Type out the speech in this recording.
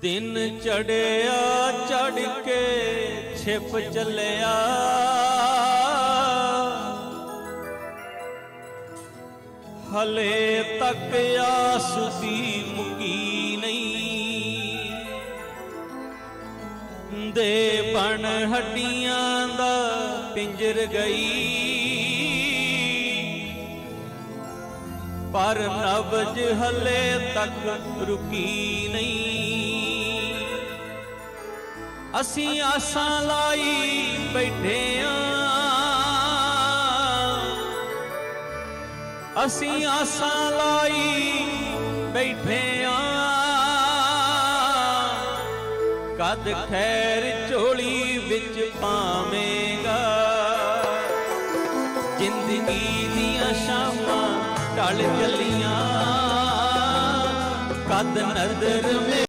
ਦਿਨ ਚੜਿਆ ਚੜ ਕੇ ਛਿਪ ਚੱਲਿਆ। ਹਲੇ ਤੱਕ ਆਸ ਦੀ ਮੁਕੀ ਨਹੀਂ। ਦੇ ਬਣ ਹੱਡੀਆਂ ਦਾ ਪਿੰਜਰ ਗਈ। ਪਰ ਨਬਜ ਹਲੇ ਤੱਕ ਰੁਕੀ ਨਹੀਂ। ਅਸੀਂ ਆਸਾਂ ਲਾਈ ਬੈਠੇ ਆਂ। ਅਸੀਂ ਆਸਾਂ ਲਾਈ ਬੈਠੇ ਆਂ। ਕਦ ਖੈਰ ਝੋਲੀ ਵਿੱਚ ਪਾਵੇਂਗਾ? ਜ਼ਿੰਦਗੀ ਦੀਆਂ ਸ਼ਾਮਾਂ ਢਲ ਚੱਲੀਆਂ। ਕਦ ਨਦਰ